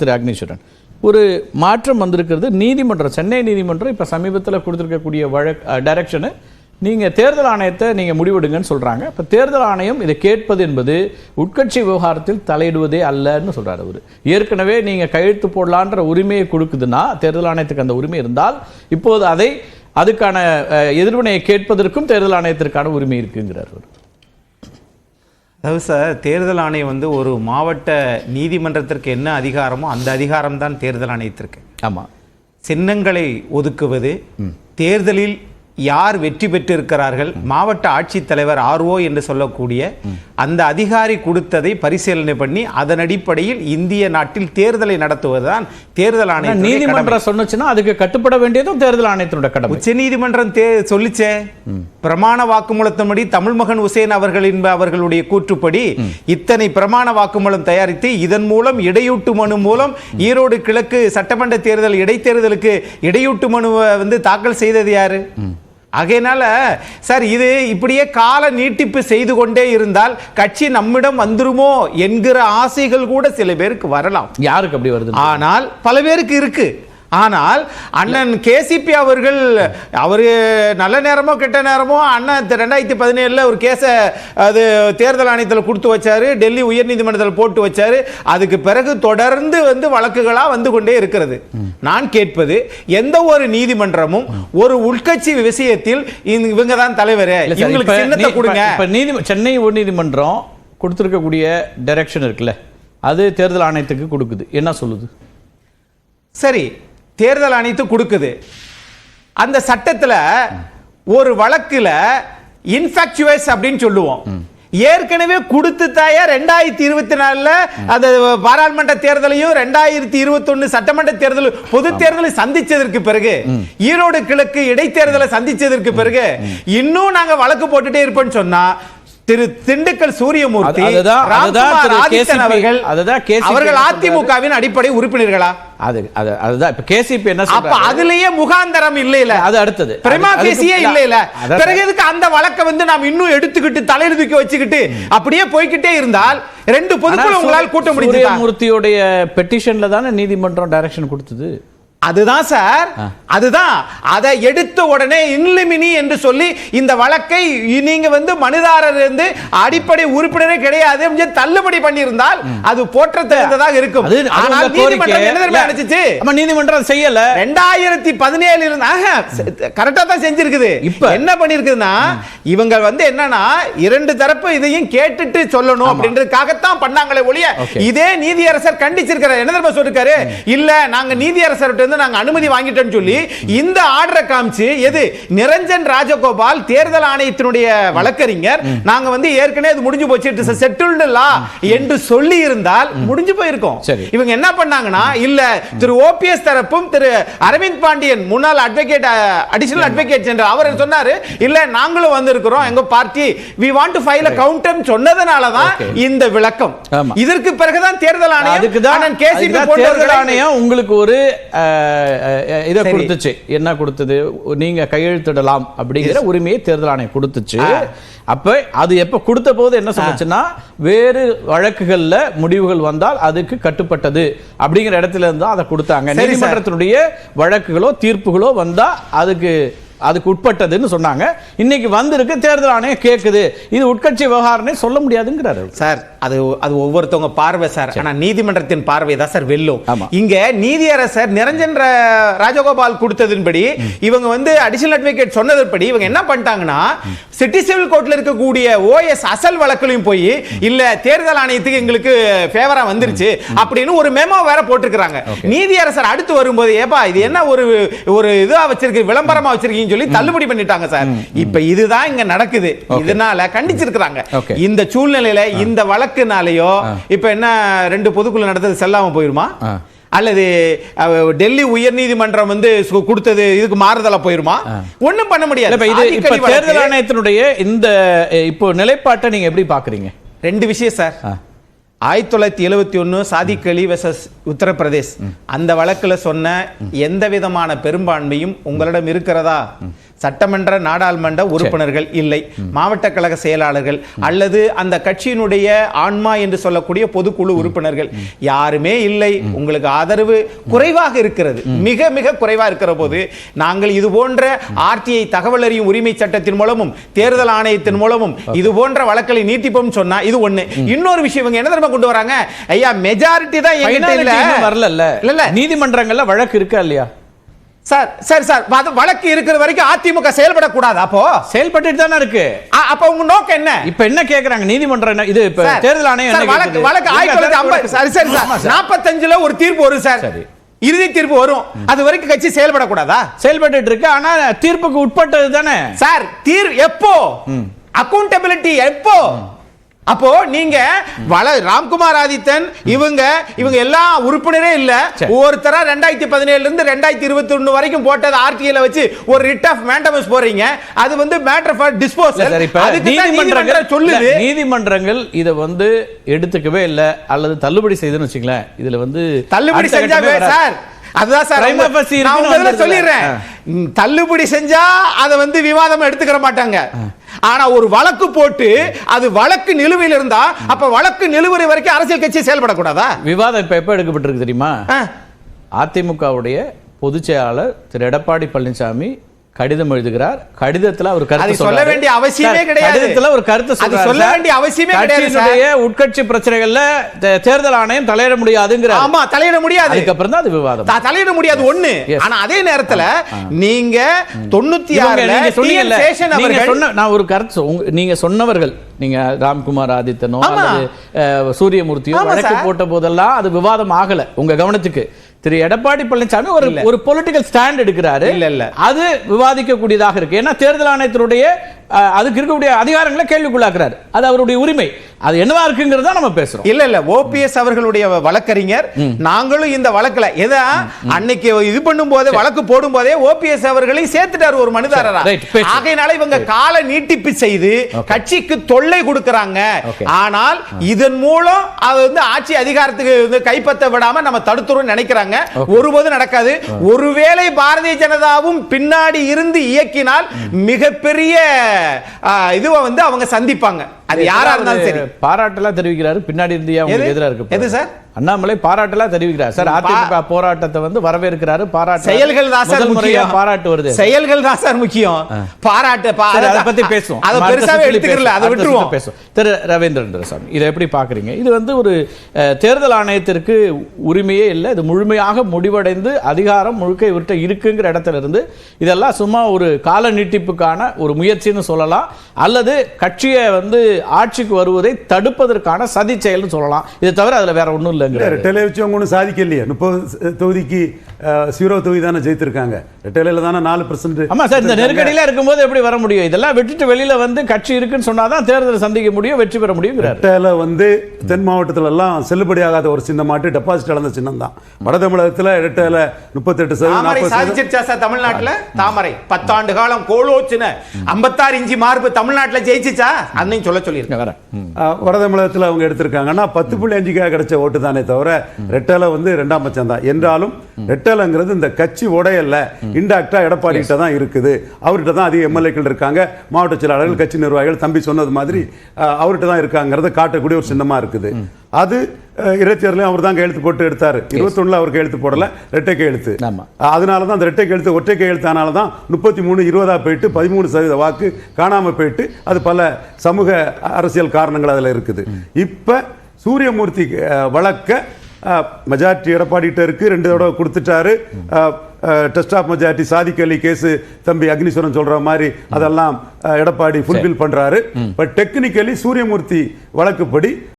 திரு அக்னீஸ்வரன். ஒரு மாற்றம் வந்திருக்கிறது. நீதிமன்றம் சென்னை நீதிமன்றம் இப்போ சமீபத்தில் கொடுத்துருக்கக்கூடிய வழக் டைரக்ஷனு நீங்கள் தேர்தல் ஆணையத்தை நீங்கள் முடிவெடுங்கன்னு சொல்கிறாங்க இப்போ தேர்தல் ஆணையம் இதை கேட்பது என்பது உட்கட்சி விவகாரத்தில் தலையிடுவதே அல்லன்னு சொல்றாரு அவர். ஏற்கனவே நீங்கள் கையெழுத்து போடலான்ற உரிமையை கொடுக்குதுன்னா தேர்தல் ஆணையத்துக்கு அந்த உரிமை இருந்தால் இப்போது அதை அதுக்கான எதிர்வினையை கேட்பதற்கும் தேர்தல் ஆணையத்திற்கான உரிமை இருக்குங்கிறார் அவர். அதாவது சார் தேர்தல் ஆணையம் வந்து ஒரு மாவட்ட நீதிமன்றத்திற்கு என்ன அதிகாரமோ அந்த அதிகாரம் தான் தேர்தல் ஆணையத்திற்கு. ஆமா. சின்னங்களை ஒதுக்குவது தேர்தலில் யார் வெற்றி பெற்றிருக்கிறார்கள்? மாவட்ட ஆட்சித்தலைவர் ஆர்ஓ என்று சொல்லக்கூடிய அந்த அதிகாரி கொடுத்ததை பரிசீலனை பண்ணி அதன் அடிப்படையில் இந்திய நாட்டில் தேர்தலை நடத்துவதுதான் தேர்தல் ஆணையம் நீதிமன்றம் சொன்னுச்சுன்னா அதுக்கு கட்டுப்பட வேண்டியதும் தேர்தல் ஆணையத்தினுடைய கடமை. உச்ச நீதிமன்றம் தே சொல்லிச்சே. பிரமாண வாக்குமூலத்தின்படி தமிழ் மகன் உசேன் அவர்களின் அவர்களுடைய கூற்றுப்படி இத்தனை பிரமாண வாக்குமூலம் தயாரித்து இதன் மூலம் இடையூட்டு மனு மூலம் ஈரோடு கிழக்கு சட்டமன்ற தேர்தல் இடைத்தேர்தலுக்கு இடையூட்டு மனுவை வந்து தாக்கல் செய்தது யாரு? ஆகையினால சார் இது இப்படியே கால நீட்டிப்பு செய்து கொண்டே இருந்தால் கட்சி நம்மிடம் வந்துருமோ என்கிற ஆசைகள் கூட சில பேருக்கு வரலாம். யாருக்கு அப்படி வருது ஆனால் பல பேருக்கு இருக்கு. ஆனால் அண்ணன் கேசிபி அவர்கள் அவர் நல்ல நேரமோ கெட்ட நேரமோ அண்ணன் ரெண்டாயிரத்தி பதினேழில் ஒரு கேஸை அது தேர்தல் ஆணையத்தில் கொடுத்து வச்சாரு டெல்லி உயர்நீதிமன்றத்தில் போட்டு வச்சாரு. அதுக்கு பிறகு தொடர்ந்து வந்து வழக்குகளாக வந்து கொண்டே இருக்கிறது. நான் கேட்பது எந்த ஒரு நீதிமன்றமும் ஒரு உள்கட்சி விஷயத்தில் இவங்க தான் தலைவர். இவங்களுக்கு சின்னத்தை கொடுங்க. இப்ப- இப்ப நீதி சென்னை உயர்நீதிமன்றம் கொடுத்திருக்கக்கூடிய டைரக்ஷன் இருக்குல்ல அது தேர்தல் ஆணையத்துக்கு கொடுக்குது. என்ன சொல்லுது? சரி தேர்தல் ஆணையத்து கொடுக்குது. அந்த சட்டத்துல ஒரு வழக்குல இன்ஃபேக்சுவஸ் அப்படின்னு சொல்லுவோம். ஏற்கனவே கொடுத்து தாயா ரெண்டாயிரத்தி இருபத்தி நாலுல அந்த பாராளுமன்ற தேர்தலையும் ரெண்டாயிரத்தி இருபத்தி சட்டமன்ற தேர்தல் பொது தேர்தலை சந்திச்சதற்கு பிறகு ஈரோடு கிழக்கு இடைத்தேர்தலை சந்திச்சதற்கு பிறகு இன்னும் நாங்க வழக்கு போட்டுட்டே இருப்போம்னு சொன்னா திரு திண்டுக்கல் சூரியமூர்த்தி அவர்கள்? அதிமுகவின் அடிப்படை உறுப்பினர்களா? அது அது அதுதான். இப்ப கேசிபி என்ன அப்ப அதுலயே முகாந்தரம் இல்ல இல்ல அது அடுத்தது. பிரமா கேசியே இல்ல. இல்ல பிறகு எதுக்கு அந்த வழக்க வந்து நாம் இன்னும் எடுத்துக்கிட்டு தலையில தூக்கி வச்சுக்கிட்டு அப்படியே போய்க்கிட்டே இருந்தால் ரெண்டு பொதுக்குழு உங்களால் கூட்ட முடியுதா சூரியமூர்த்தியுடைய பெட்டிஷன்ல தானே நீதிமன்றம் டைரக்ஷன் கொடுத்தது? அதுதான் சார் அதுதான். அதை எடுத்த உடனே இன்லிமினி என்று சொல்லி இந்த வழக்கை நீங்க வந்து மனுதாரர் இருந்து அடிப்படை உறுப்பினரே கிடையாது தள்ளுபடி பண்ணியிருந்தால் அது போற்றத்தக்கதாக இருக்கும். ஆனால். நீதிமன்றம் என்ன நினைச்சிச்சு? ஆமா, நீதிமன்றம் செய்யல. ரெண்டாயிரத்தி பதினேழு கரெக்டா தான் செஞ்சிருக்குது. இப்ப- என்ன பண்ணிருக்குதுன்னா இவங்க வந்து என்னன்னா இரண்டு தரப்பு இதையும் கேட்டுட்டு சொல்லணும் அப்படின்றதுக்காகத்தான் பண்ணாங்களே ஒழிய. இதே நீதியரசர் கண்டிச்சிருக்கிறார். என்ன தெரியுமா சொல்லிருக்காரு? இல்ல நாங்க நீதியரசர்கிட்ட இருந்து நாங்க அனுமதி வாங்கிட்டோம்னு சொல்லி இந்த ஆர்டரை காமிச்சு எது நிரஞ்சன் ராஜகோபால் தேர்தல் ஆணையத்தினுடைய வழக்கறிஞர் நாங்க வந்து ஏற்கனவே இது முடிஞ்சு போச்சு செட்டில்டு லா என்று சொல்லி இருந்தால் முடிஞ்சு போயிருக்கும். இவங்க என்ன பண்ணாங்கன்னா இல்ல திரு ஓபிஎஸ் தரப்பும் திரு அரவிந்த் பாண்டியன் முன்னாள் அட்வொகேட் அடிஷனல் அட்வொகேட் ஜெனரல் அவர் சொன்னாரு இல்ல நாங்களும் வந்திருக்கிறோம் எங்க party we want to file a counter சொன்னதனால தான். இந்த விளக்கம். இதற்கு பிறகுதான் தேர்தல் ஆணையம் அதுக்கு தான் கேசிபி போன்றவர்களை- ஆணையம் உங்களுக்கு ஒரு இதை. கொடுத்துச்சு. என்ன கொடுத்தது? நீங்க கையெழுத்திடலாம் அப்படிங்கிற உரிமையை தேர்தல் ஆணையம் கொடுத்துச்சு. அப்ப அது எப்ப கொடுத்த போது என்ன சொன்னுச்சுன்னா வேறு வழக்குகள்ல முடிவுகள் வந்தால் அதுக்கு கட்டுப்பட்டது அப்படிங்கிற இடத்துல இருந்து அதை கொடுத்தாங்க. நீதிமன்றத்தினுடைய வழக்குகளோ தீர்ப்புகளோ வந்தா அதுக்கு அதுக்கு உட்பட்டதுன்னு சொன்னாங்க. இன்னைக்கு வந்திருக்கு தேர்தல் ஆணையம் கேக்குது. இது உட்கட்சி விவகாரமே சொல்ல முடியாதுங்கிறாரு சார் அது அது ஒவ்வொருத்தவங்க பார்வை சார். ஆனா நீதிமன்றத்தின் பார்வை தான் சார் வெல்லும். இங்க நீதியரசர் நிரஞ்சன் ராஜகோபால் கொடுத்ததின்படி இவங்க வந்து அடிஷனல் அட்வொகேட் சொன்னதுபடி இவங்க என்ன பண்ணிட்டாங்கன்னா சிட்டி சிவில் கோர்ட்ல இருக்கக்கூடிய ஓஎஸ் அசல் வழக்குலையும் போய் இல்ல தேர்தல் ஆணையத்துக்கு எங்களுக்கு ஃபேவரா வந்துருச்சு அப்படின்னு ஒரு மெமோ வேற போட்டிருக்காங்க நீதியரசர் அடுத்து வரும்போது ஏப்பா இது என்ன ஒரு ஒரு இதா வச்சிருக்கு விளம்பரமா வச்சிருக்கீங்கன்னு சொல்லி தள்ளுபடி பண்ணிட்டாங்க சார். இப்ப இதுதான் இங்க நடக்குது. இதனால கண்டிச்சிருக்கிறாங்க. இந்த சூழ்நிலையில இந்த வழக்குனாலயோ இப்ப என்ன ரெண்டு பொதுக்குழு நடந்தது செல்லாம போயிருமா. அல்லது டெல்லி உயர்நீதிமன்றம் வந்து சு- கொடுத்தது இதுக்கு மாறுதலா போயிருமா? ஒண்ணும் பண்ண முடியாது. இப்ப இது இப்ப தேர்தல். ஆணையத்தினுடைய இந்த இப்போ நிலைப்பாட்டை நீங்க எப்படி பாக்குறீங்க? ரெண்டு விஷயம் சார். ஆயிரத்தி தொள்ளாயிரத்தி எழுபத்தி ஒன்று சாதிக் அலி வெசஸ் உத்தரப்பிரதேஷ். அந்த வழக்குல சொன்ன எந்த விதமான பெரும்பான்மையும் உங்களிடம் இருக்கிறதா? சட்டமன்ற நாடாளுமன்ற உறுப்பினர்கள் இல்லை. மாவட்ட கழக செயலாளர்கள் அல்லது அந்த கட்சியினுடைய ஆன்மா என்று சொல்லக்கூடிய பொதுக்குழு உறுப்பினர்கள் யாருமே இல்லை. உங்களுக்கு ஆதரவு குறைவாக இருக்கிறது. மிக மிக குறைவா இருக்கிற போது நாங்கள் இது போன்ற ஆர்டிஐ தகவல் அறியும் உரிமை சட்டத்தின் மூலமும் தேர்தல் ஆணையத்தின் மூலமும் இது போன்ற வழக்களை நீட்டிப்போம் சொன்னா இது ஒண்ணு. இன்னொரு விஷயம் இவங்க என்ன தெரியுமா கொண்டு வராங்க? ஐயா மெஜாரிட்டி தான் வரல இல்ல, இல்ல. நீதிமன்றங்கள்ல வழக்கு இருக்கா இல்லையா? சார் சரி சார். அது வழக்கு இருக்கிற வரைக்கும் அதிமுக செயல்படக்கூடாது. அப்போ? செயல்பட்டு தானே இருக்கு. அப்ப உங்க நோக்கம் என்ன? இப்ப என்ன கேக்குறாங்க? நீதிமன்றம் என்ன? இது இப்ப தேர்தல் ஆணையம் வழக்கு? வழக்கு ஆயிரத்தி தொள்ளாயிரத்தி சார், ஐம்பது சரி சார் நாற்பத்தஞ்சுல ஒரு தீர்ப்பு வரும் சார். சரி. இறுதி தீர்ப்பு வரும். அது வரைக்கும் கட்சி செயல்படக்கூடாதா? செயல்பட்டு இருக்கு. ஆனா தீர்ப்புக்கு உட்பட்டது தானே? சார் தீர் எப்போ? அக்கௌண்டபிலிட்டி எப்போ? அப்போ நீங்க வள ராம்குமார் ஆதித்தன் இவங்க இவங்க எல்லா உறுப்பினரே இல்ல. ஒவ்வொருத்தரா ரெண்டாயிரத்தி பதினேழுல இருந்து ரெண்டாயிரத்தி இருபத்தி ஒண்ணு வரைக்கும் போட்டது ஆர்டிஐல வச்சு ஒரு ரிட் ஆஃப் மேண்டமஸ் போறீங்க அது வந்து மேட்டர் ஃபார் டிஸ்போசல் நீதிமன்றங்கள் சொல்லுது. நீதிமன்றங்கள் இத வந்து எடுத்துக்கவே இல்ல அல்லது தள்ளுபடி செய்துன்னு வச்சுங்களேன் இதுல வந்து தள்ளுபடி அடுத்த செஞ்சா கட்டமே வராது. சார் அதுதான் சார் நான். சொல்லிடுறேன். தள்ளுபடி செஞ்சா அதை வந்து விவாதம் எடுத்துக்கிற மாட்டாங்க. ஆனா ஒரு வழக்கு போட்டு அது வழக்கு நிலுவையில் இருந்தா அப்ப வழக்கு நிலுவரை வரைக்கும் அரசியல் கட்சி செயல்படக்கூடாதா விவாதம் இப்ப எப்ப எடுக்கப்பட்டிருக்கு தெரியுமா. அதிமுகவுடைய பொதுச் செயலாளர் திரு எடப்பாடி பழனிசாமி கடிதம் எழுதுகிறார். கடிதத்துல அவர் கருத்து சொல்ல. வேண்டிய அவசியமே கிடையாது. கடிதத்துல ஒரு கருத்து சொல்ல. வேண்டிய அவசியமே கிடையாது உட்கட்சி பிரச்சனைகள்ல தேர்தல் ஆணையம் தலையிட முடியாதுங்கிறார். ஆமா தலையிட முடியாது. அதுக்கப்புறம் தான் அது விவாதம். தலையிட முடியாது ஒண்ணு. ஆனா அதே நேரத்துல நீங்க தொண்ணூத்தி ஆறுல நீங்க. சொன்னீங்கல்ல, நீங்க சொன்ன நான் ஒரு கருத்து நீங்க சொன்னவர்கள் நீங்க ராம்குமார் ஆதித்தனோ சூரியமூர்த்தியோ வழக்கு. போட்ட போதெல்லாம் அது விவாதம் ஆகல. உங்க கவனத்துக்கு. திரு எடப்பாடி பழனிசாமி ஒரு. ஒரு பொலிட்டிக்கல் ஸ்டாண்ட் எடுக்கிறாரு இல்ல, இல்ல. அது விவாதிக்க கூடியதாக இருக்கு ஏன்னா தேர்தல் ஆணையத்தினுடைய அதுக்கு இருக்கக்கூடிய அதிகாரங்களை கேள்விக்குள்ளாக்குறாரு அது அவருடைய உரிமை அது என்னவா இருக்குங்கிறத நம்ம பேசுறோம். இல்ல இல்ல. ஓபிஎஸ் அவர்களுடைய வழக்கறிஞர். நாங்களும் இந்த வழக்குல எதா? அன்னைக்கு இது பண்ணும் போதே வழக்கு போடும் போதே ஓபிஎஸ் அவர்களை சேர்த்துட்டாரு ஒரு பேசு. ஆகையினால இவங்க கால நீட்டிப்பு செய்து கட்சிக்கு தொல்லை கொடுக்கறாங்க. ஆனால் இதன் மூலம் அது வந்து ஆட்சி அதிகாரத்துக்கு வந்து கைப்பற்ற விடாம நம்ம தடுத்துரும் நினைக்கிறாங்க. ஒருபோதும் நடக்காது. ஒருவேளை பாரதிய ஜனதாவும் பின்னாடி இருந்து இயக்கினால் மிகப்பெரிய இதுவை வந்து அவங்க சந்திப்பாங்க. அது யாரா இருந்தாலும் சரி பாராட்டெல்லாம் தெரிவிக்கிறாரு பின்னாடி இருந்தியா உங்களுக்கு எது? எதிரா இருக்கு எது சார்? அண்ணாமலை பாராட்டெல்லாம் தெரிவிக்கிறார். சார் அதிமுக போராட்டத்தை வந்து வரவேற்கிறாரு பாராட்டு செயல்கள் தான் சார் முக்கியம். பாராட்டு வருது. செயல்கள் தான் சார் முக்கியம். பாராட்டு அதை பத்தி பேசுவோம். அதை பெருசாவே சுற்றுல எடுத்துக்கல அதை விட்டுருவோம். பேசுவோம். திரு ரவீந்திரன் துரைசாமி இதை எப்படி பாக்குறீங்க இது வந்து ஒரு தேர்தல் ஆணையத்திற்கு உரிமையே இல்லை. இது முழுமையாக முடிவடைந்து அதிகாரம் முழுக்க இவர்கிட்ட இருக்குங்கிற இடத்துல இருந்து இதெல்லாம் சும்மா ஒரு கால நீட்டிப்புக்கான ஒரு முயற்சின்னு சொல்லலாம். அல்லது கட்சியை வந்து ஆட்சிக்கு வருவதை தடுப்பதற்கான சதி செயல்னு சொல்லலாம். இதை தவிர அதுல வேற ஒண்ணும் இல்லைங்கிற ரெட்டையில வச்சு அவங்க ஒன்றும் சாதிக்கலையே. முப்பது தொகுதிக்கு சீரோ தொகுதி தானே ஜெயித்திருக்காங்க. ரெட்டையில தானே நாலு பர்சன்ட் ஆமா சார் இந்த நெருக்கடியில இருக்கும்போது எப்படி வர முடியும்? இதெல்லாம் விட்டுட்டு வெளியில வந்து கட்சி இருக்குன்னு சொன்னாதான் தேர்தல் சந்திக்க முடியும் வெற்றி பெற முடியுங்கிறாரு. ரெட்டையில வந்து தென் மாவட்டத்துல எல்லாம் செல்லுபடியாகாத ஒரு சின்னமாட்டு டெபாசிட் இழந்த சின்னம் தான் வட தமிழகத்துல ரெட்டையில முப்பத்தெட்டு சதவீதம் சாதிச்சிருச்சா சார் தமிழ்நாட்டுல? தாமரை. பத்தாண்டு காலம் கோலோச்சுன. ஐம்பத்தாறு இஞ்சி மார்பு தமிழ்நாட்டுல ஜெயிச்சுச்சா? அன்னையும் சொல்ல. ஆஹ், வட தமிழகத்துல அவங்க எடுத்திருக்காங்கன்னா பத்து புள்ளி அஞ்சுக்காக கிடைச்ச ஓட்டு தானே தவிர ரெட்டலை வந்து ரெண்டாம் பட்சம் தான். என்றாலும் ரெட்டலைங்கிறது இந்த கட்சி உடையல்ல. இன்டாக்டா எடப்பாடி கிட்ட தான் இருக்குது. அவர்கிட்ட தான் அதிக எம்எல்ஏக்கள் இருக்காங்க. மாவட்ட செயலாளர்கள் கட்சி நிர்வாகிகள் தம்பி சொன்னது மாதிரி அவர்கிட்ட தான் இருக்காங்கிறத காட்டக்கூடிய ஒரு சின்னமா இருக்குது. அது இடைத்தேர்தலையும் அவர் தான் கையெழுத்து போட்டு எடுத்தாரு. இருபத்தொன்னுல அவர் கையெழுத்து போடல. ரெட்டை கையெழுத்து. ஆமா. அதனால தான் அந்த ரெட்டை கையெழுத்து ஒற்றை கையெழுத்தானால தான் முப்பத்தி மூணு இருபதா போயிட்டு பதிமூணு சதவீத வாக்கு காணாம போயிட்டு அது பல சமூக அரசியல் காரணங்கள் அதில் இருக்குது. இப்போ சூரியமூர்த்தி வழக்க மெஜாரிட்டி எடப்பாடிகிட்ட இருக்கு. ரெண்டு தடவை கொடுத்துட்டாரு. Test of majority Sadiq Ali case தம்பி அக்னீஸ்வரன் சொல்ற மாதிரி அதெல்லாம் எடப்பாடி ஃபுல்பில் பண்றாரு. But technically Suriyamoorthy வழக்குப்படி